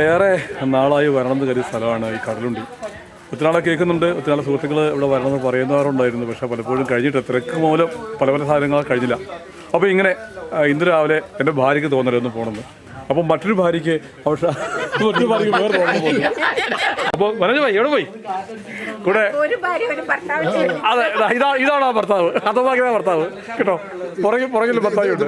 ഏറെ നാളായി വരണമെന്ന് കരുതിയ സ്ഥലമാണ് ഈ കടലുണ്ടി. ഒത്തിരി നാളെ കേൾക്കുന്നുണ്ട്. ഒത്തിരി നാളെ സുഹൃത്തുക്കൾ ഇവിടെ വരണമെന്ന് പറയുന്നവരുണ്ടായിരുന്നു. പക്ഷേ പലപ്പോഴും കഴിഞ്ഞിട്ട് തിരക്ക് മൂലം പല പല സാധനങ്ങൾ കഴിഞ്ഞില്ല. അപ്പോൾ ഇങ്ങനെ ഇന്ന് രാവിലെ എന്റെ ഭാര്യയ്ക്ക് തോന്നരുതെന്ന് പോകണമെന്ന് അപ്പം മറ്റൊരു ഭാര്യയ്ക്ക് പക്ഷേ മറ്റൊരു ഭാര്യയ്ക്ക് വേറെ തോന്നുന്നു. പോകുന്നു അപ്പോൾ വനജ പോയി. എവിടെ പോയി? കൂടെ. അതെ ഇതാ- ഇതാ ഇതാണ് ആ ഭർത്താവ്. അതമാക്കിയ ഭർത്താവ്. കേട്ടോ? പുറകിൽ പുറകിൽ ഭർത്താവ് ഉണ്ട്.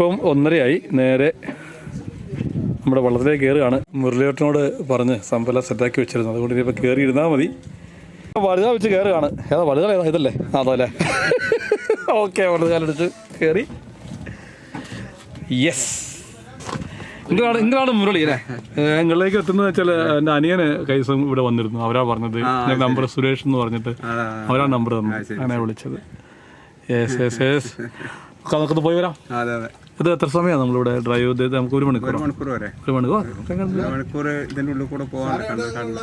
ഇപ്പം ഒന്നരയായി. നേരെ നമ്മുടെ വള്ളത്തിലേക്ക് കയറുകയാണ് മുരളിയേട്ടനോട് പറഞ്ഞ് സംഭവം സെറ്റാക്കി വെച്ചിരുന്നു. അതുകൊണ്ട് ഇനിയിപ്പോൾ കയറി ഇരുന്നാൽ മതി വലുത വെച്ച് കയറുകയാണ് ഏതാ വലുത ഏതാ? ഇതല്ലേ? അതല്ലേ ഓക്കെ വലുതാലെടുത്ത് കയറി യെസ് ഇങ്ങനെയാണ് ഇങ്ങനെയാണ് മുരളി അല്ലേ? ഞങ്ങളിലേക്ക് എത്തുന്നത് വെച്ചാൽ എന്റെ അനിയന് കൈസം ഇവിടെ വന്നിരുന്നു. അവരാ പറഞ്ഞത്. നമ്പർ സുരേഷ് എന്ന് പറഞ്ഞിട്ട് അവരാ നമ്പർ തന്നു അങ്ങനെ വിളിച്ചത്. യെസ് യെസ് യെസ് നമുക്കൊന്ന് പോയി വരാം. അതെ അതെ. ഇത് എത്ര സമയമാണ് നമ്മളിവിടെ ഡ്രൈവ് ചെയ്ത്? നമുക്ക് ഒരു മണിക്കൂർ മണിക്കൂർ വരെ. ഒരു മണിക്കൂർ മണിക്കൂർ ഇതിന്റെ ഉള്ളിൽ കൂടെ പോകാൻ കണ്ടിട്ടുണ്ട്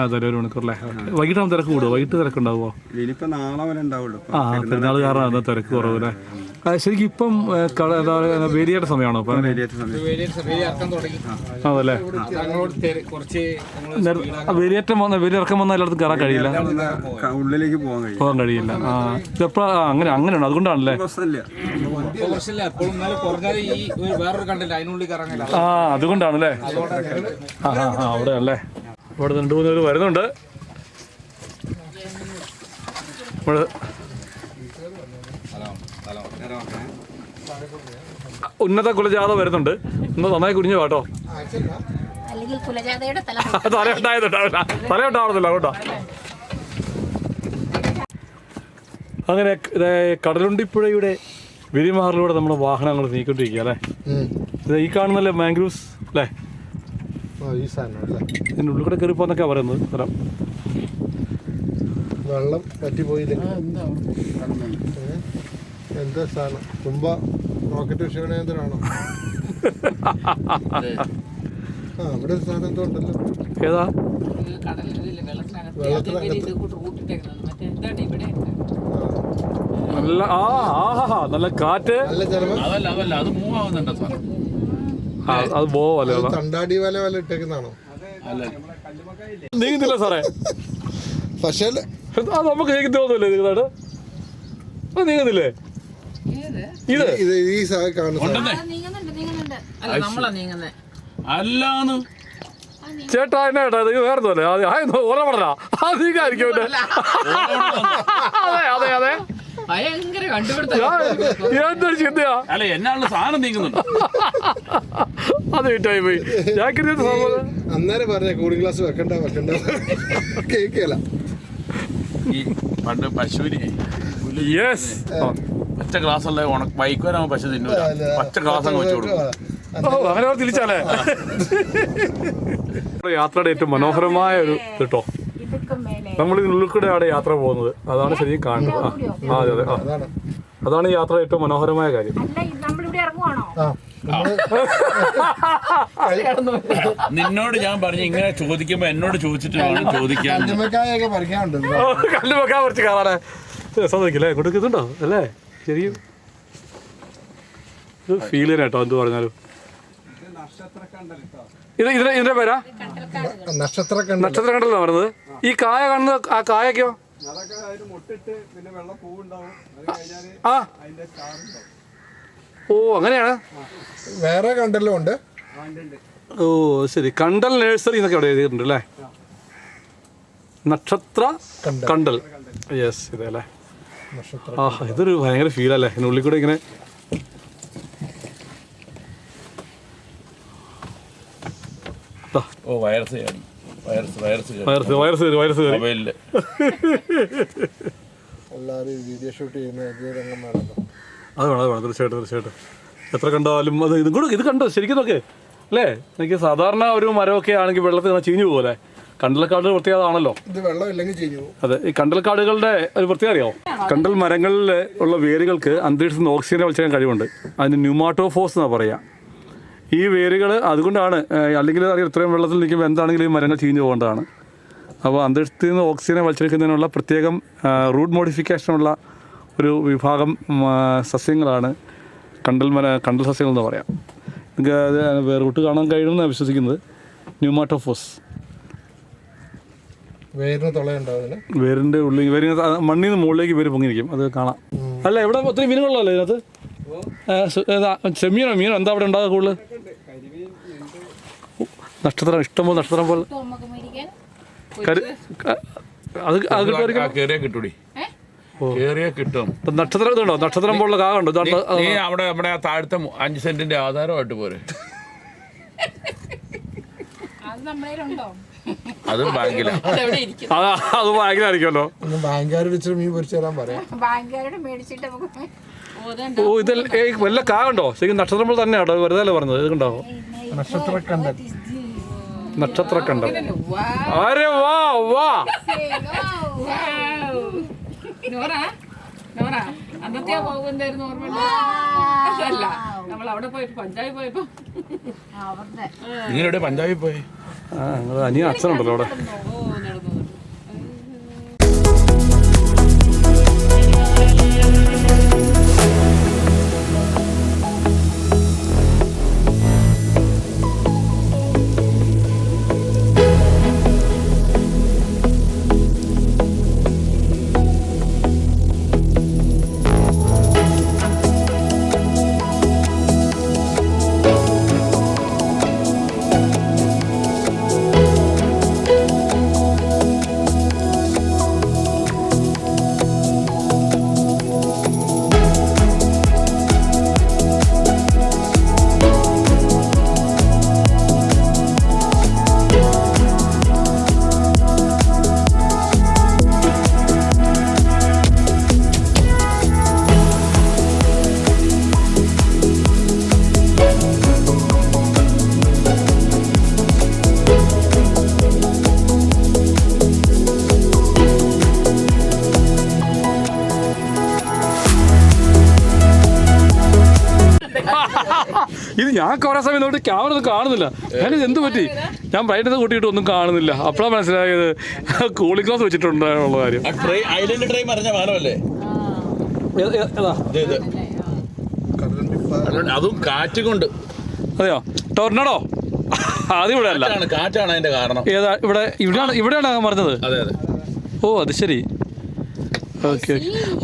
അതെ ഒരു മണിക്കൂറല്ലേ? വൈകിട്ടാകുമ്പോൾ തിരക്ക് കൂടുമോ വൈകിട്ട് തിരക്കുണ്ടാവുമോ ഇനിയിപ്പോ നാളെ വരെ ഉണ്ടാവുള്ളൂ. ആ പെരുന്നാൾ കാരണം തിരക്ക് കുറവല്ലേ ആ, ശരിക്കും ഇപ്പം കട എന്താ പറയുക, വേലിയുടെ സമയമാണോ ഇപ്പം? സമയം. അതല്ലേ കുറച്ച് നേര- ആ, വേലിയേറ്റം വന്ന വേലിയിറക്കം വന്നാൽ എല്ലായിടത്തും കയറാൻ കഴിയില്ല? ഒന്ന് ക- ഉള്ളിലേക്ക് പോകാൻ കഴിയും പോകാൻ കഴിയില്ല. ആ. ഇതെപ്പോഴാ അങ്ങനെ അങ്ങനെയാണ്. അതുകൊണ്ടാണല്ലേ? പ്രശ്നമില്ല. പ്രശ്നമില്ല. എപ്പോഴും എന്നാലും കുറഞ്ഞാൽ ഈ ഒരു വേറൊരു കണ്ടില്ല അതിനുള്ളിൽ കറങ്ങില്ല ആ അതുകൊണ്ടാണല്ലേ? ആ ആ ആ അവിടെ അല്ലേ ഇവിടെ രണ്ടു മൂന്ന് പേര് വരുന്നുണ്ട്. ഇവിടെ ഉന്നത കുലജാത വരുന്നുണ്ട്. ഒന്ന് നന്നായി കുനിഞ്ഞു കേട്ടോ. തലയുണ്ടായതുണ്ടാവില്ല തലയുണ്ടാവണത്തില്ല കേട്ടോ അങ്ങനെ കടലുണ്ടി കടലുണ്ടിപ്പുഴയുടെ വിരിമാറിലൂടെ നമ്മുടെ വാഹനങ്ങൾ നീക്കൊണ്ടിരിക്കുക അല്ലേ? ഇത് ഈ കാണുന്നല്ലേ മാംഗ്രൂവ്സ് അല്ലേ? ഈ ഇതിന്റെ ഉള്ളിൽ കൂടെ കയറി പോകുന്നൊക്കെ പറയുന്നത് സ്ഥലം. വെള്ളം പറ്റിപ്പോയില്ല? എന്താ സാധനം? തുമ്പ റോക്കറ്റ് ആ അവിടെ ഒരു സാധനം എന്തോ ഉണ്ടല്ലോ. ഏതാ? നല്ല ആ ആഹാ നല്ല കാറ്റ്. നല്ല ചിലവ് അതല്ല അതല്ല അത് മൂവ് ആവുന്നുണ്ടോ സാർ ആ, അത് പോവല്ലേ അത് തണ്ടാടി വല വല ഇട്ടേക്കുന്നതാണോ? നീങ്ങുന്നില്ല സാറേ. പക്ഷേ അത് നമുക്ക് നീക്കി തോന്നുന്നില്ലേ അത് നീങ്ങുന്നില്ലേ ഇത്? ഇത് ഈ സാ കാണുന്ന സാധനം. നീങ്ങുന്നുണ്ട് നീങ്ങുന്നുണ്ട്. അല്ല നമ്മളാ നീങ്ങുന്നേ. അല്ലാന്ന്. ചേട്ടാ എന്നാ ചേട്ടാ ഇത് വേറെ തോല്ലേ ഓല പടല. അത് നീങ്ങായിരിക്കും അവന്റെ. അതെ അതെ അതെ. ഭയങ്കര കണ്ടുപിടുത്ത. ഞാൻ എന്തൊരു ചിന്തയാ. അല്ല എന്നാണല്ലോ സാധനം നീങ്ങുന്നുണ്ട് അത് വിറ്റായി പോയി. ഞാൻ കരുതിയത് സംഭവം? അന്നേരം പറഞ്ഞ കൂളിംഗ് ഗ്ലാസ് വെക്കണ്ട വെക്കണ്ട. കേക്കല ഈ പണ്ട് പശുവിന് യെസ് പച്ച ഗ്ലാസ് അല്ലേ ഉണക്ക് വൈക്കോരാകുമ്പോൾ പശു തിന്നൂല. പച്ച ഗ്ലാസ് അങ്ങ് വെച്ച് കൊടുക്കും. ഓ അങ്ങനെ തിരിച്ചാലേ? യാത്രയുടെ ഏറ്റവും മനോഹരമായ ഒരു കേട്ടോ ഇതൊക്കെ മേലെ നമ്മൾ ഉൾക്കിടെയാണ് യാത്ര പോകുന്നത്. അതാണ് ശരിക്കും കാണുന്നത്. ആ, ആ അതെ അതെ ആ. അതാണ് യാത്ര ഏറ്റവും മനോഹരമായ കാര്യം. അല്ല നമ്മളിവിടെ ഇറങ്ങുവാണോ? ആ. നമ്മൾ നിന്നോട് ഞാൻ പറഞ്ഞു ഇങ്ങനെ ചോദിക്കുമ്പോ എന്നോട് ചോദിച്ചിട്ട് വേണം ചോദിക്കാൻ കല്ലുമൊക്കെ കുറച്ച് കാണാനേ സമ്മതിക്കില്ലേ കൊടുക്കുന്നുണ്ടോ? അല്ലേ? ശരിക്കും ഇത് ഫീൽ ചെയ്യാനായിട്ടോ? എന്ത് പറഞ്ഞാലും. ഇത് ഇതിന്റെ ഇതിന്റെ പേരാ? നക്ഷത്ര കണ്ട നക്ഷത്ര കണ്ടല്ലോ പറഞ്ഞത് ഈ കായ കാണുന്നത് ആ കായൊക്കെയോ ആ. ഓ അങ്ങനെയാണ്. വേറെ കണ്ടലും ഉണ്ട്. ഓ ശരി. കണ്ടൽ നഴ്സറി എന്നൊക്കെ അവിടെ എഴുതിയിട്ടുണ്ട് അല്ലേ? നക്ഷത്ര കണ്ടൽ. യെസ് അല്ലേ നക്ഷത്ര ആ ഇതൊരു ഭയങ്കര ഫീൽ അല്ലേ? ഉള്ളിൽ കൂടെ ഇങ്ങനെ ഓ വൈറസ് കയറി. വൈറസ് വൈറസ് വൈറസ് വൈറസ് കയറി വൈറസ് കയറി. എല്ലാവരും വീഡിയോ ഷൂട്ട് ചെയ്യുന്ന അതേ രംഗം വേണമല്ലോ അത് വേണം അത് വേണം. തീർച്ചയായിട്ടും തീർച്ചയായിട്ടും. എത്ര കണ്ടാലും അത് ഇതും കൂടെ ഇത് കണ്ടോ? ശരിക്കും നോക്കേ. അല്ലേ? എനിക്ക് സാധാരണ ഒരു മരമൊക്കെ ആണെങ്കിൽ വെള്ളത്തിൽ ചീഞ്ഞു പോകുമല്ലേ കണ്ടൽക്കാട് പ്രത്യേകത ആണല്ലോ ഇത് വെള്ളം ഇല്ലെങ്കിൽ അതെ ഈ കണ്ടൽക്കാടുകളുടെ ഒരു പ്രത്യേകത അറിയാമോ കണ്ടൽ മരങ്ങളിൽ ഉള്ള വേരുകൾക്ക് അന്തരീക്ഷത്തിൽ നിന്ന് ഓക്സിജനെ വലിച്ചെടുക്കാൻ കഴിവുണ്ട്. അതിന് ന്യൂമാറ്റോഫോസ് എന്നാണ് പറയുക ഈ വേരുകൾ അതുകൊണ്ടാണ് അല്ലെങ്കിൽ അറിയാം ഇത്രയും വെള്ളത്തിൽ നിൽക്കുമ്പോൾ എന്താണെങ്കിലും ഈ മരങ്ങൾ ചീഞ്ഞു പോകേണ്ടതാണ്. അപ്പോൾ അന്തരീക്ഷത്തിൽ നിന്ന് ഓക്സിജനെ വലിച്ചെടുക്കുന്നതിനുള്ള പ്രത്യേകം റൂട്ട് മോഡിഫിക്കേഷനുള്ള ഒരു വിഭാഗം സസ്യങ്ങളാണ് കണ്ടൽ മര കണ്ടൽ സസ്യങ്ങൾ എന്ന് പറയാം. നിങ്ങൾക്ക് അത് വേറെ റൂട്ട് കാണാൻ കഴിയുമെന്നാണ് വിശ്വസിക്കുന്നത്. ന്യൂമാറ്റോഫോസ് വേരിന് തുളയുണ്ടാവും ഇതിന് വേരിന്റെ ഉള്ളിൽ വേരിന് മണ്ണിൽ നിന്ന് മുകളിലേക്ക് വേര് പൊങ്ങിയിരിക്കും. അത് കാണാം. അല്ല ഇവിടെ ഒത്തിരി മീനുകളല്ലേ ഇതിനകത്ത്? ചെമ്മീനോ മീനോ എന്താ അവിടെ ഉണ്ടാകുക കൂടുതൽ? നക്ഷത്രം നക്ഷത്രം പോലെ. നമുക്ക് മേടിക്കാൻ അത് അത് കേറിയ കിട്ടൂടി. കേറിയ കിട്ടും. ഇപ്പം നക്ഷത്രം ഇതുണ്ടോ? നക്ഷത്രം പോലുള്ള കാകുണ്ടോ അവിടെ നമ്മുടെ താഴത്തെ അഞ്ച് സെന്റിന്റെ ആധാരമായിട്ട് പോരെ. അത് നമ്മളേലുണ്ടോ അതും ബാങ്കിലാണ് അതാ അത് ബാങ്കിലായിരിക്കുമല്ലോ. ഒന്ന് ബാങ്കുകാർ വിളിച്ചിട്ട് മീൻ പൊരിച്ചു തരാൻ പറയാം. ബാങ്കുകാരോട് മേടിച്ചിട്ട് നമുക്ക് ഓ ഇതിൽ ഏയ് വല്ല ശരിക്കും നക്ഷത്രം പോലെ തന്നെയാണോ വെറുതെ അല്ലേ പറഞ്ഞത് ഇത് കണ്ടോ? നക്ഷത്രക്കണ്ടൻ. നക്ഷത്രക്കണ്ടം അരെ വാ. വാ. നോറ? നോറ അന്നത്തെ പോകുന്നതായിരുന്നു ഓർമ്മ? അതല്ല നമ്മൾ അവിടെ പോയപ്പോ പഞ്ചായത്ത് പോയപ്പോ. നിങ്ങളുടെ പഞ്ചായത്ത് പോയി? ആ അനിയൻ അച്ഛനുണ്ടല്ലോ അവിടെ. നടന്നു. ഞാൻ കുറെ സമയം നോട്ട് ക്യാമറ ഒന്നും കാണുന്നില്ല ഞാനിത് എന്ത് പറ്റി? ഞാൻ ബ്രൈറ്റ് കൂട്ടിയിട്ട് ഒന്നും കാണുന്നില്ല. അപ്പോഴാണ് മനസ്സിലായത്. കൂളിംഗ് ഗ്ലാസ് വെച്ചിട്ടുണ്ടെന്നുള്ള കാര്യം. അതും കാറ്റ് കൊണ്ട്. അതെയോ? ടോർണാടോ അത് ഇവിടെ അല്ല. കാറ്റാണ് അതിന്റെ കാരണം. ഏതാ? ഇവിടെ ഇവിടെയാണ് ഇവിടെയാണ് പറഞ്ഞത് ഓ അത് ശരി. ഓക്കെ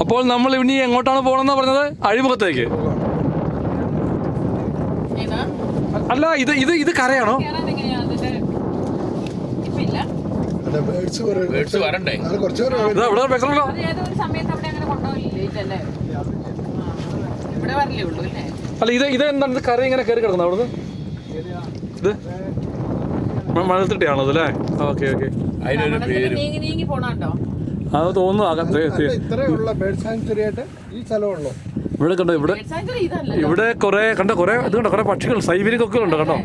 അപ്പോൾ നമ്മൾ ഇനി എങ്ങോട്ടാണ് പോകണമെന്നാ പറഞ്ഞത്? അഴിമുഖത്തേക്ക് ഏതാ അല്ല ഇത് ഇത് ഇത് കരയാണോ? അല്ല ഇത് ഇത് എന്താണ്? ഇത് കര ഇങ്ങനെ കയറി കിടക്കുന്നത് അവിടുന്ന്? ഇത്? മഴത്തിട്ടാണോ അതല്ലേ അല്ലേ? Okay okay. അതിനൊരു പേര്. അത് തോന്നുന്നു അകത്ത് ഇത്രയുള്ള ബേഡ് സാങ്ച്വറി ആയിട്ട് ഈ സ്ഥലമുള്ളൂ ഇവിടെ കണ്ടോ ഇവിടെ ഇവിടെ കുറെ കണ്ടോ കുറെ ഇത് കണ്ടോ കുറെ പക്ഷികൾ സൈബീരിയ കൊക്കുകളുണ്ട് കണ്ടോ?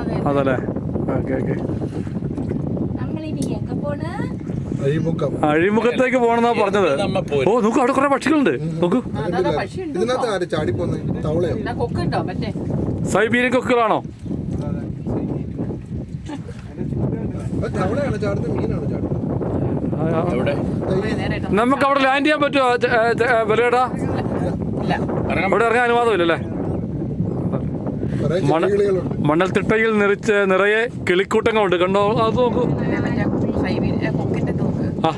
അതെ അതല്ലേ? Okay okay. അഴിമുഖത്തേക്ക് പോണെന്നാ പറഞ്ഞത്. ഓ നോക്ക് അവിടെ കുറെ പക്ഷികളുണ്ട്. നോക്ക്. സൈബീരിയൻ കൊക്കുകളാണോ? ചാടുന്നത് മീനാണ് ചാടുന്നത്. ആ, ആ. നമുക്ക് അവിടെ ലാൻഡ് ചെയ്യാൻ പറ്റുമോ? ബലേടാ ഇറങ്ങാൻ അവിടെ ഇറങ്ങാൻ അനുവാദമില്ലല്ലേ? കുറെ മണ ചെടികളുണ്ട് മണൽത്തിട്ടയിൽ നിറച്ച് നിറയെ കിളിക്കൂട്ടങ്ങളുണ്ട്. കണ്ടോ? അത് നോക്കൂ. ആ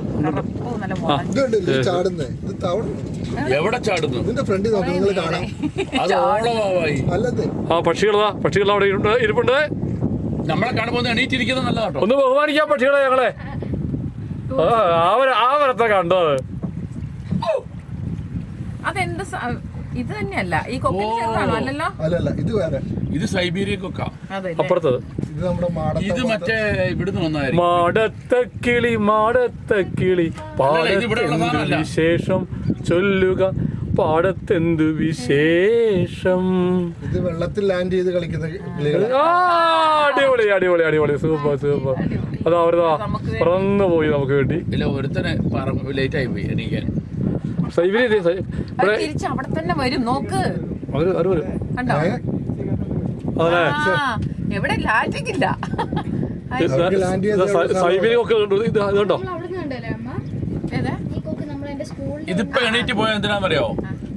നല്ല മുള ചാടുന്നത് എവിടെ ചാടുന്നു? ഇതിന്റെ ഫ്രണ്ടിൽ നോക്കി നിങ്ങൾ കാണാം. അത് ഓളമായി അല്ലത്. ആ പക്ഷികളതാ പക്ഷികൾ അവിടെ ഇരിപ്പുണ്ട് ഇരിപ്പുണ്ട്. നമ്മളെ എണീറ്റിരിക്കുന്നത് നല്ലതാട്ടോ. ഒന്ന് ബഹുമാനിക്കാം പക്ഷികളെ ഞങ്ങളെ. ആ വരത്തെ കണ്ടോ അത്? അതെന്ത് ഇത് തന്നെയല്ല. ഈ ചെറുതാണോ അല്ലല്ലോ? അല്ലല്ല ഇത് വേറെ. ഇത് സൈബീരിയ കൊക്ക. അതെ അപ്പുറത്തത്. ഇത് നമ്മുടെ മാടത്തെ ഇത് മറ്റേ ഇവിടുന്ന് വന്നായിരുന്നു മാടത്ത കിളി മാടത്ത കിളി. അല്ലല്ല, ഇത് ഇവിടെ ഉള്ള പാടത്തെന്തു വിശേഷം ചൊല്ലുക. പാടത്തെന്തു വിശേഷം. ഇത് വെള്ളത്തിൽ ലാൻഡ് ചെയ്ത് കളിക്കുന്ന കിളികൾ ആ അടിപൊളി അടിപൊളി അടിപൊളി. Super super. അതാ അവരതാ പറന്നു പോയി നമുക്ക് വേണ്ടി ഇല്ല ഒരുത്തനെ ലേറ്റ് ആയി പോയി എണീക്കാൻ. ഇവിടെ തിരിച്ച് അവിടെ തന്നെ വരും നോക്ക്. അവർ അവർ കണ്ടോ? എവിടെ ലാറ്റിക്കില്ല ഇതിപ്പോ എണീറ്റ് പോയ എന്തിനാണെന്നറിയോ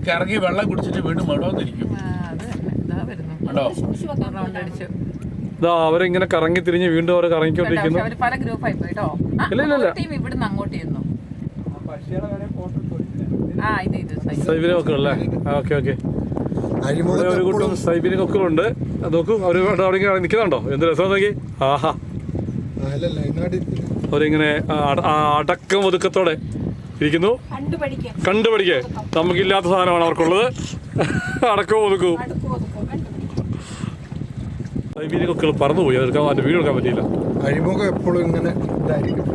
കിറങ്ങി വെള്ളം കുടിച്ചിട്ട് വീണ്ടും മടോന്നിരിക്കും ആ, അത് ഇതാ വരുന്നു. കണ്ടോ? റൗണ്ട് അടിച്ചു. ഇതാ അവരിങ്ങനെ കറങ്ങി തിരിഞ്ഞ് വീണ്ടും അവർ കറങ്ങിക്കൊണ്ടിരിക്കുന്നു. അവർ പല ഗ്രൂപ്പായി പോയിട്ടോ ഇല്ല, ഇല്ല, ഇല്ല. ആ ഇത് ഓക്കെ ഓക്കെ. ഒരു കൂട്ടം സൈബിനെ കൊക്കുകളുണ്ട് നോക്കൂ അവർ അവിടെ ഇങ്ങനെ നിൽക്കുന്നുണ്ടോ? എന്ത് രസം നോക്കി. ആഹാ. അവരിങ്ങനെ അടക്കം ഒതുക്കത്തോടെ ഇരിക്കുന്നു. കണ്ടു പഠിക്കാം. കണ്ടുപഠിക്കേ നമുക്കില്ലാത്ത സാധനമാണ് അവർക്കുള്ളത്. അടക്കവും ഒതുക്കൂ. സൈബിനെ ഒതുക്കും. കണ്ടുപിടിക്കാം സൈബീരി കൊക്കുകൾ പറന്നുപോയി. അതെടുക്കാൻ അതിന്റെ വീട് എടുക്കാൻ പറ്റിയില്ല. അഴിമുഖം എപ്പോഴും ഇങ്ങനെ ഇതായിരിക്കും.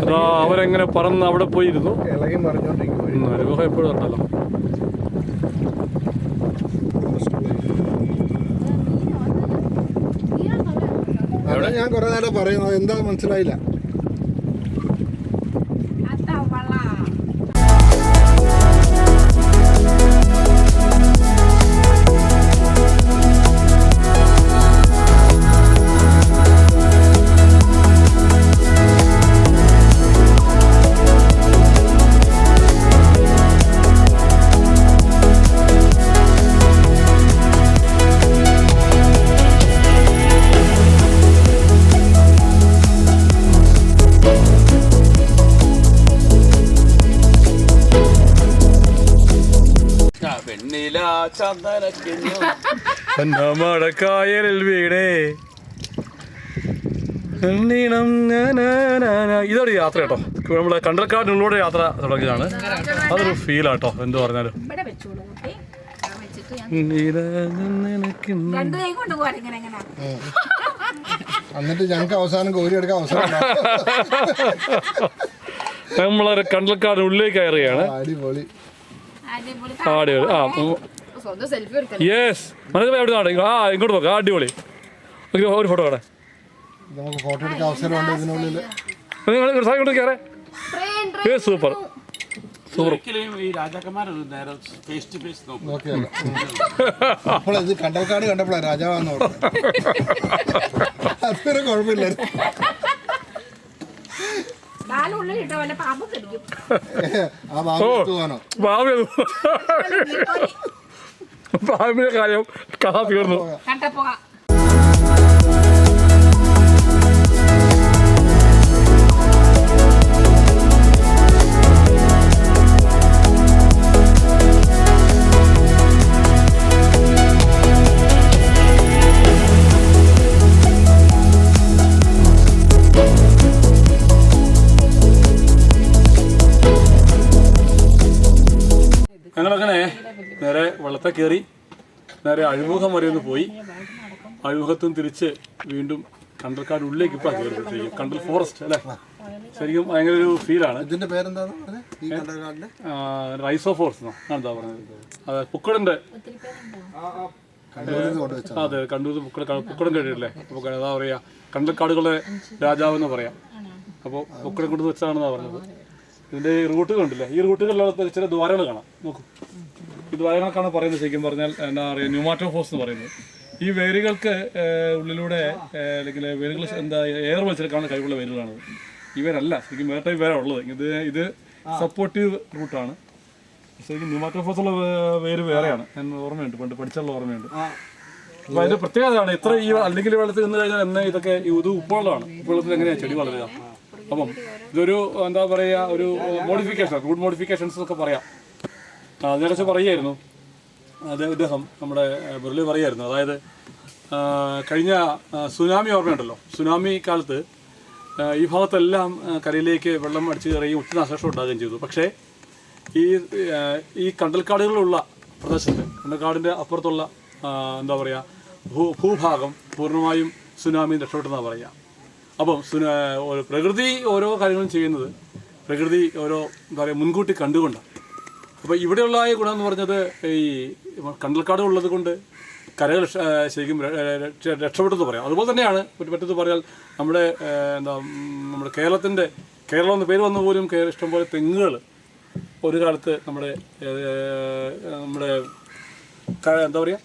അതാ അവരെങ്ങനെ പറന്ന് അവിടെ പോയിരുന്നു. ഇളകി മറിഞ്ഞോണ്ടിരിക്കും അനുഭവം എപ്പോഴും ഉണ്ടല്ലോ. ഞാൻ കുറെ നേരം പറയുന്നത് എന്താ മനസ്സിലായില്ല. വെണ്ണില വീണേ. ഇതൊരു യാത്ര കേട്ടോ. നമ്മളെ കണ്ടൽക്കാടിനുള്ളിലൂടെ യാത്ര തുടങ്ങിയതാണ്. അതൊരു ഫീലാട്ടോ എന്ത് പറഞ്ഞാലും. എന്നിട്ട് ഞങ്ങൾക്ക് അവസാനം കോരി എടുക്കാൻ അവസരം നമ്മളൊരു കണ്ടൽക്കാടിനുള്ളിലേക്ക് കയറുകയാണ്. അടിപൊളി. ആ സ്വന്തം സെൽഫി എടുക്കണം യെസ് മനസ്സിലായി എവിടെ നാടെ ആ ഇങ്ങോട്ട് നോക്കാം അടിപൊളി. ഒരു ഒരു ഫോട്ടോ വേണേ നമുക്ക് ഫോട്ടോ എടുക്കാൻ അവസരമുണ്ട് ഇതിനുള്ളിൽ നിങ്ങൾ ഇങ്ങോട്ട് കയറേ. യെസ് സൂപ്പർ സൂപ്പർ ഈ രാജാക്കന്മാർ നേരെ ഫേസ് ടു ഫേസ് നോക്കും. നോക്കിയല്ല. അപ്പോൾ ഇത് കണ്ടൽക്കാട് കണ്ടപ്പോഴാണ് രാജാവാന്ന് പറഞ്ഞത് അത്ര കുഴപ്പമില്ലായിരുന്നു ആ ബാബു പോകാനോ? ഭാവി ഭാവിയുടെ കാര്യം കഥ തീർന്നു. കണ്ടപ്പോക കയറി. നേരെ അഴിമുഖം വരെ ഒന്ന് പോയി. അഴിമുഖത്തും തിരിച്ച് വീണ്ടും കണ്ടൽക്കാട് ഉള്ളിലേക്ക് ഇപ്പം കയറി ശരിക്കും കണ്ടൽ ഫോറസ്റ്റ് അല്ലേ? ശരിക്കും ഭയങ്കര ഒരു ഫീലാണ് ഇതിന്റെ പേരെന്താണ് റൈസ് ഓഫ് ഫോറസ്റ്റ് എന്താ പറയുന്നത് അതെ പുക്കടിന്റെ അതെ കണ്ണൂർ പുക്കട പുക്കടം കേട്ടിട്ടില്ലേ? അപ്പോൾ എന്താ പറയാ കണ്ടൽക്കാടുകളുടെ രാജാവ് എന്ന് പറയാം. അപ്പോൾ പുക്കടം കൊണ്ട് വെച്ചാണെന്നാണ് പറഞ്ഞത്. ഇതിന്റെ ഈ റൂട്ട് കണ്ടില്ലേ? ഈ റൂട്ടുകളിലുള്ള ചില ദ്വാരങ്ങൾ കാണാം. നോക്കൂ. ഈ ദ്വാരങ്ങൾക്കാണ് പറയുന്നത് ശരിക്കും പറഞ്ഞാൽ എന്താ പറയുക ന്യൂമാറ്റോഫോസ് എന്ന് പറയുന്നത്. ഈ വേരുകൾക്ക് ഉള്ളിലൂടെ അല്ലെങ്കിൽ വേരുകൾ എന്താ എയർ വലിച്ചെടുക്കാനുള്ള കഴിവുള്ള വേരുകളാണ് ഇവരല്ല ശരിക്കും വേറെ ടൈപ്പ് വേറെ ഉള്ളത്. ഇത് ഇത് സപ്പോർട്ടീവ് റൂട്ടാണ് ശരിക്കും ന്യൂമാറ്റോഫോസ് ഉള്ള വേര് വേറെയാണ്. ഞാൻ ഓർമ്മയുണ്ട് പണ്ട് പഠിച്ചുള്ള ഓർമ്മയുണ്ട്. അപ്പൊ അതിന്റെ പ്രത്യേകതയാണ് ഇത്ര ഈ അല്ലെങ്കിൽ വെള്ളത്തിൽ നിന്ന് കഴിഞ്ഞാൽ എന്നെ ഇതൊക്കെ ഇത് ഉപ്പുവെള്ളമാണ്. ഉപ്പുവെള്ളത്തിൽ എങ്ങനെയാണ് ചെടി വളരുക? അപ്പം ഇതൊരു എന്താ പറയുക ഒരു മോഡിഫിക്കേഷൻ റൂട്ട് മോഡിഫിക്കേഷൻസ് ഒക്കെ പറയാം. അതിനെക്കുറിച്ച് പറയുമായിരുന്നു അദ്ദേഹം നമ്മുടെ മുരളി പറയായിരുന്നു അതായത് കഴിഞ്ഞ സുനാമി ഓർമ്മയുണ്ടല്ലോ. സുനാമി കാലത്ത് ഈ ഭാഗത്തെല്ലാം കരയിലേക്ക് വെള്ളം അടിച്ചു കയറി ഒത്തിരി നാശനഷ്ടം ഉണ്ടാകുകയും ചെയ്തു. പക്ഷേ ഈ ഈ കണ്ടൽക്കാടുകളുള്ള പ്രദേശത്ത് കണ്ടൽക്കാടിന്റെ അപ്പുറത്തുള്ള എന്താ പറയുക ഭൂ ഭൂഭാഗം പൂർണമായും സുനാമി രക്ഷപ്പെട്ടെന്നാണ് പറയുക അപ്പം സുന പ്രകൃതി ഓരോ കാര്യങ്ങളും ചെയ്യുന്നത് പ്രകൃതി ഓരോ എന്താ പറയുക മുൻകൂട്ടി കണ്ടുകൊണ്ടാണ്. അപ്പോൾ ഇവിടെയുള്ള ഗുണം എന്ന് പറഞ്ഞത് ഈ കണ്ടൽക്കാട് ഉള്ളത് കൊണ്ട് കരകൾ ശരിക്കും രക്ഷപ്പെട്ടെന്ന് പറയാം. അതുപോലെ തന്നെയാണ് മറ്റത് പറഞ്ഞാൽ നമ്മുടെ എന്താ നമ്മുടെ കേരളത്തിന്റെ കേരളം എന്ന പേര് വന്ന പോലും കേ- ഇഷ്ടംപോലെ തെങ്ങുകൾ ഒരു കാലത്ത് നമ്മുടെ നമ്മുടെ എന്താ പറയുക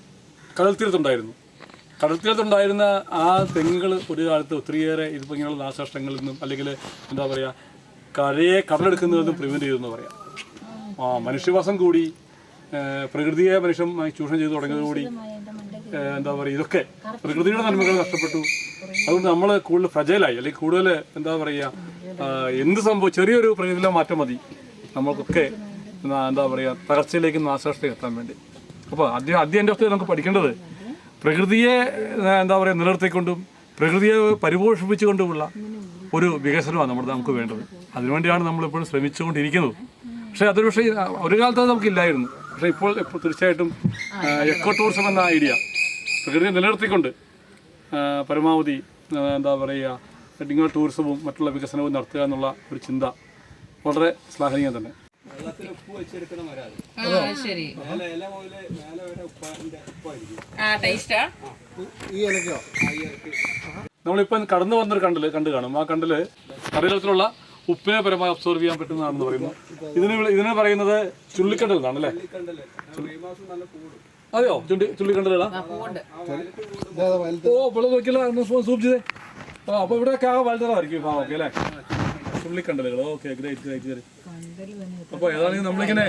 കടൽ തീരത്തുണ്ടായിരുന്നു. കടൽത്തീരത്തുണ്ടായിരുന്ന ആ തെങ്ങുകൾ ഒരു കാലത്ത് ഒത്തിരിയേറെ ഇതിപ്പോൾ ഇങ്ങനെയുള്ള നാശനഷ്ടങ്ങളിൽ നിന്നും അല്ലെങ്കിൽ എന്താ പറയുക കരയെ കടലെടുക്കുന്നതിൽ നിന്നും പ്രിവെന്റ് ചെയ്തെന്ന് പറയാം. മനുഷ്യവാസം കൂടി പ്രകൃതിയെ മനുഷ്യൻ ചൂഷണം ചെയ്തു തുടങ്ങിയതോടുകൂടി കൂടി എന്താ പറയുക ഇതൊക്കെ പ്രകൃതിയുടെ നന്മകൾ നഷ്ടപ്പെട്ടു. അതുകൊണ്ട് നമ്മൾ കൂടുതൽ ഫ്രജൈലായി അല്ലെങ്കിൽ കൂടുതൽ എന്താ പറയുക എന്ത് സംഭവം ചെറിയൊരു പ്രകൃതിയിലെ മാറ്റം മതി. നമ്മൾക്കൊക്കെ എന്താ പറയുക തകർച്ചയിലേക്ക് നാശനഷ്ടം എത്താൻ വേണ്ടി. അപ്പോൾ ആദ്യം ആദ്യം എന്റെ അവസ്ഥയിൽ നമുക്ക് പഠിക്കേണ്ടത് പ്രകൃതിയെ എന്താ പറയുക നിലനിർത്തിക്കൊണ്ടും പ്രകൃതിയെ പരിപോഷിപ്പിച്ചുകൊണ്ടുമുള്ള ഒരു വികസനമാണ് നമ്മുടെ നമുക്ക് വേണ്ടത്. അതിനുവേണ്ടിയാണ് നമ്മളിപ്പോഴും ശ്രമിച്ചുകൊണ്ടിരിക്കുന്നത്. പക്ഷേ അതൊരു പക്ഷേ ഒരു കാലത്ത് അത് നമുക്കില്ലായിരുന്നു. പക്ഷേ ഇപ്പോൾ ഇപ്പോൾ തീർച്ചയായിട്ടും എക്കോ ടൂറിസം എന്ന ഐഡിയ പ്രകൃതിയെ നിലനിർത്തിക്കൊണ്ട് പരമാവധി എന്താ പറയുക ഇങ്ങനെ ടൂറിസവും മറ്റുള്ള വികസനവും നടത്തുക എന്നുള്ള ഒരു ചിന്ത വളരെ ശ്ലാഘനീയം തന്നെ. നമ്മളിപ്പം കടന്നു വന്നൊരു കണ്ടൽ കണ്ടു കാണും. ആ കണ്ടൽ കടലത്തിലുള്ള ഉപ്പിനെ പരമായി അബ്സോർവ് ചെയ്യാൻ പറ്റുന്നതാണെന്ന് പറയുന്നു. ഇതിന് ഇതിനെ പറയുന്നത് ചുള്ളിക്കണ്ടൽ എന്നാണ് അല്ലേ കണ്ടല്ലേ മെയ് മാസം നല്ല കൂടും അതെയോ? ചുണ്ടി ചുള്ളിക്കണ്ടലാ പൂണ്ട് ഇതാ വലുത് ഓ ഇപ്പോൾ നോക്കിയല്ലോ ഒന്ന് സൂ- സൂം ചെയ്തേ ആ അപ്പൊ ഇവിടെ ആ വലുതായിരിക്കും ആ ഓക്കെ അല്ലേ? ചുള്ളിക്കണ്ടലുകൾ ഓക്കെ ഗ്രേറ്റ് ഗ്രേറ്റ് ഗ്രേറ്റ് അപ്പൊ ഏതാണെങ്കിൽ നമ്മളിങ്ങനെ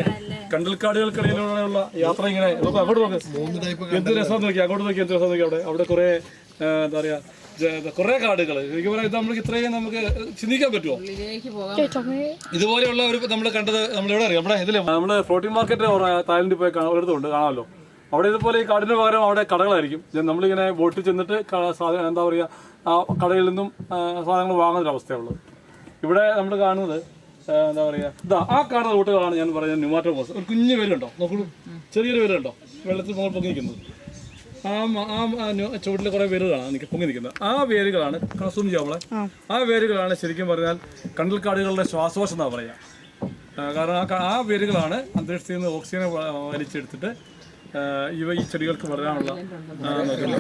കണ്ടൽക്കാടുകൾക്കിടയിലൂടെയുള്ള യാത്ര ഇങ്ങനെ അപ്പൊ അങ്ങോട്ട് നോക്ക്. മൂന്ന് ടൈപ്പ് എന്ത് രസം നോക്കി? അങ്ങോട്ട് നോക്കി എന്ത് രസം നോക്കി അവിടെ? അവിടെ കുറേ എന്താ പറയാ കുറേ കാടുകൾ ശരിക്കും പറയാം ഇത് നമ്മൾക്ക് ഇത്രയും നമുക്ക് ചിന്തിക്കാൻ പറ്റുമോ ഇതുപോലെയുള്ള ഒരു നമ്മൾ കണ്ടത് നമ്മൾ എവിടെ അറിയാം? നമ്മുടെ ഇതിൽ നമ്മുടെ ഫ്ലോട്ടിംഗ് മാർക്കറ്റ് തായ്ലൻഡിൽ പോയി ഒരിടത്തുണ്ട് കാണാമല്ലോ. അവിടെ ഇതുപോലെ ഈ കാടിന് പകരം അവിടെ കടകളായിരിക്കും. നമ്മളിങ്ങനെ ബോട്ടിൽ ചെന്നിട്ട് സാധനം എന്താ പറയുക ആ കടയിൽ നിന്നും സാധനങ്ങൾ വാങ്ങുന്ന അവസ്ഥയുള്ളത് ഇവിടെ നമ്മൾ കാണുന്നത് എന്താ പറയുക ഇതാ ആ കാണുന്ന റൂട്ടുകളാണ് ഞാൻ പറയുന്നത് ന്യൂമാറ്റോ ബോസ് ഒരു കുഞ്ഞു പേരുണ്ടോ നോക്കൂ. ചെറിയൊരു പേരുണ്ടോ വെള്ളത്തിൽ മുകൾ പൊങ്ങി നിൽക്കുന്നത് ആ ആ ചുവട്ടിൽ കുറേ വേരുകളാണ് നിൽക്കുക പൊങ്ങി നിൽക്കുന്നത്. ആ വേരുകളാണ് കണസൂം ചെയ്യാം നമ്മളെ ആ. വേരുകളാണ് ശരിക്കും പറഞ്ഞാൽ കണ്ടൽക്കാടുകളുടെ ശ്വാസകോശം എന്നാ പറയാ. കാരണം ആ ആ വേരുകളാണ് അന്തരീക്ഷത്തിൽ നിന്ന് ഓക്സിജനെ വലിച്ചെടുത്തിട്ട് ഇവ ഈ ചെടികൾക്ക് വളരാനുള്ള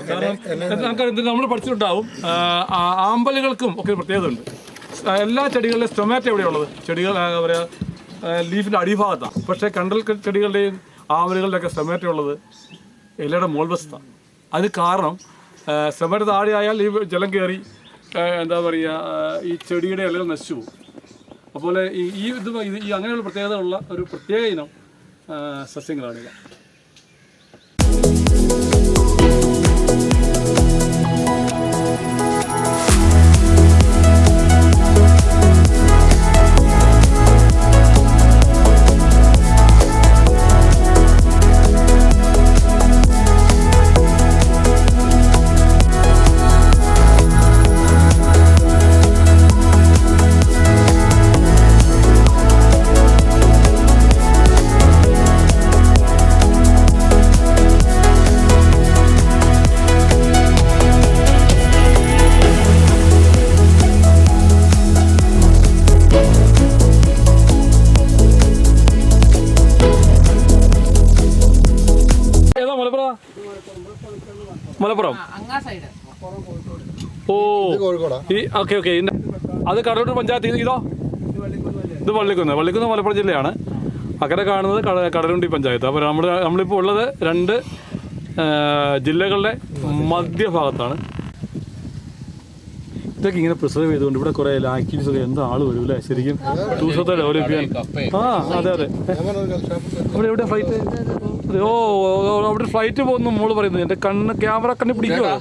കാരണം നമുക്ക് നമ്മൾ പഠിച്ചിട്ടുണ്ടാവും ആമ്പലുകൾക്കും ഒക്കെ പ്രത്യേകത ഉണ്ട്. എല്ലാ ചെടികളുടെയും സ്റ്റൊമാറ്റോ എവിടെയുള്ളത്? ചെടികൾ ആ, എന്താ പറയുക ലീഫിന്റെ അടിഭാഗത്താണ് പക്ഷേ കണ്ടൽ ചെടികളുടെയും ആമ്പലുകളുടെയൊക്കെ സ്റ്റൊമാറ്റോ ഉള്ളത് ഇലയുടെ മോൾവസ്ഥ അത് കാരണം സ്റ്റൊമാറ്റോ താഴെയായാൽ ഈ ജലം കയറി എന്താ പറയുക ഈ ചെടിയുടെ ഇലകൾ നശിച്ചു പോകും. അപ്പോൾ ഈ ഈ ഇത് ഈ അങ്ങനെയുള്ള പ്രത്യേകത ഉള്ള ഒരു പ്രത്യേക ഇനം ആ, ഈ ഓക്കെ ഓക്കെ. അത് കടലൂർ പഞ്ചായത്ത് ഇത്? ഇതോ വള്ളിക്കുന്ന്. വള്ളിക്കുന്ന് മലപ്പുറം ജില്ലയാണ്. അക്കരെ കാണുന്നത് കട കടലുണ്ടി പഞ്ചായത്ത്. അപ്പോൾ നമ്മൾ നമ്മളിപ്പോൾ ഉള്ളത് രണ്ട് ജില്ലകളുടെ മധ്യഭാഗത്താണ്. ഇതൊക്കെ ഇങ്ങനെ പ്രിസർവ് ചെയ്തുകൊണ്ട് ഇവിടെ കുറേ ആക്ടിവിറ്റീസ് ഒക്കെ എന്താ ആൾ വരും അല്ലേ? ശരിക്കും ടൂറിസത്തെ ഡെവലപ്പ് ചെയ്യാൻ ആ അതെ അതെ. അവിടെ എവിടെ ഫ്ലൈറ്റ് ഓ, അവിടെ ഫ്ലൈറ്റ് പോകുന്നു. മോൾ പറയുന്നത് എന്റെ കണ്ണ് ക്യാമറ കണ്ണി പിടിക്കുമോ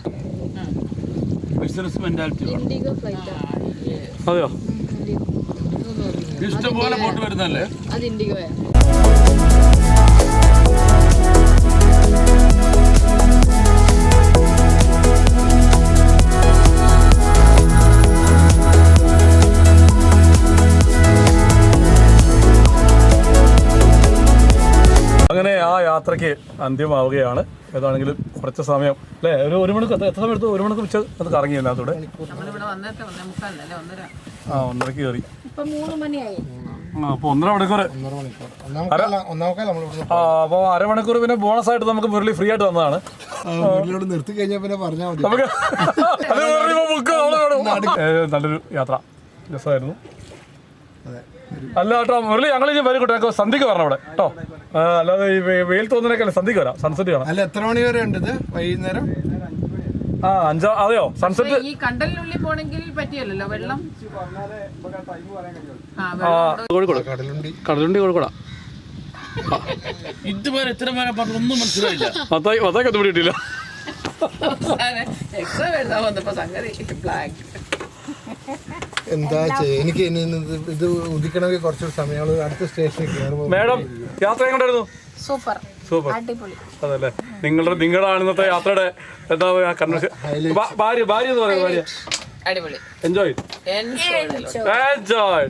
ബിസിനസ് മെന്റാലിറ്റി വേണം അതെയോ? ഇഷ്ടംപോലെ പോട്ട് വരുന്നല്ലേ അത് ഇൻഡിഗോയാ യാത്രയ്ക്ക് അന്ത്യമാവുകയാണ്. ഏതാണെങ്കിലും കുറച്ച് സമയം അല്ലേ? ഒരു ഒരു മണിക്ക് എത്ര സമയം എടുത്തു ഒരു മണിക്ക് ഉച്ച അത് കറങ്ങി അതിനകത്തൂടെ ആ ഒന്നരക്ക് കയറി. ഇപ്പൊ മൂന്ന് മണിയായി. ആ അപ്പൊ ഒന്നര മണിക്കൂർ ആ അപ്പോൾ അരമണിക്കൂർ പിന്നെ ബോണസ് ആയിട്ട് നമുക്ക് മുരളി ഫ്രീ ആയിട്ട് വന്നതാണ് നിർത്തി കഴിഞ്ഞാൽ പിന്നെ പറഞ്ഞാൽ മതി. നമുക്ക് നല്ലൊരു യാത്ര. രസമായിരുന്നു. അതെ. അല്ല കേട്ടോ മുരളി ഞങ്ങൾ ഇനി വരും കേട്ടോ. ഞങ്ങൾക്ക് സന്ധ്യക്ക് വരണം അവിടെ. കേട്ടോ. അല്ലാതെ ഈ വെ- വെയിൽ തോന്നുന്നതിനൊക്കെ സന്ധ്യക്ക് വരാം. സൺസെറ്റ് കാണാം. അല്ല എത്ര മണി വരെ ഉണ്ട് ഇത്? വൈകുന്നേരം? ആ അഞ്ചാ അതെയോ? സൺസെറ്റ് ഈ കണ്ടലിനുള്ളിൽ പോണെങ്കിൽ പറ്റിയല്ലോ വെള്ളം? ആ കോഴിക്കോട്. കടലുണ്ടി. കടലുണ്ടി കോഴിക്കോടാ. ഇതുവരെ ഇത്ര പേരെ പറഞ്ഞൊന്നും മനസ്സിലായില്ല. അതായി അതായി ഒന്നും കിട്ടിയില്ല എക്സാം എഴുതാൻ വന്നപ്പോ? സംഗതി ബ്ലാങ്ക് എന്താ എനിക്ക് ഇനി ഇത് ഉദിക്കണമെങ്കിൽ കുറച്ച് സമയം അടുത്ത സ്റ്റേഷനിൽ കയറുമ്പോൾ മാഡം യാത്ര എങ്ങോട്ടായിരുന്നു? സൂപ്പർ. സൂപ്പർ. അടിപൊളി. അതല്ലേ? നിങ്ങളുടെ നിങ്ങളാണ് ഇന്നത്തെ യാത്രയുടെ എന്താ പറയുക കൺവെൻഷൻ ഭാര്യ ഭാര്യ എന്ന് പറയുന്നത് ഭാര്യ. അടിപൊളി. Enjoy enjoy enjoy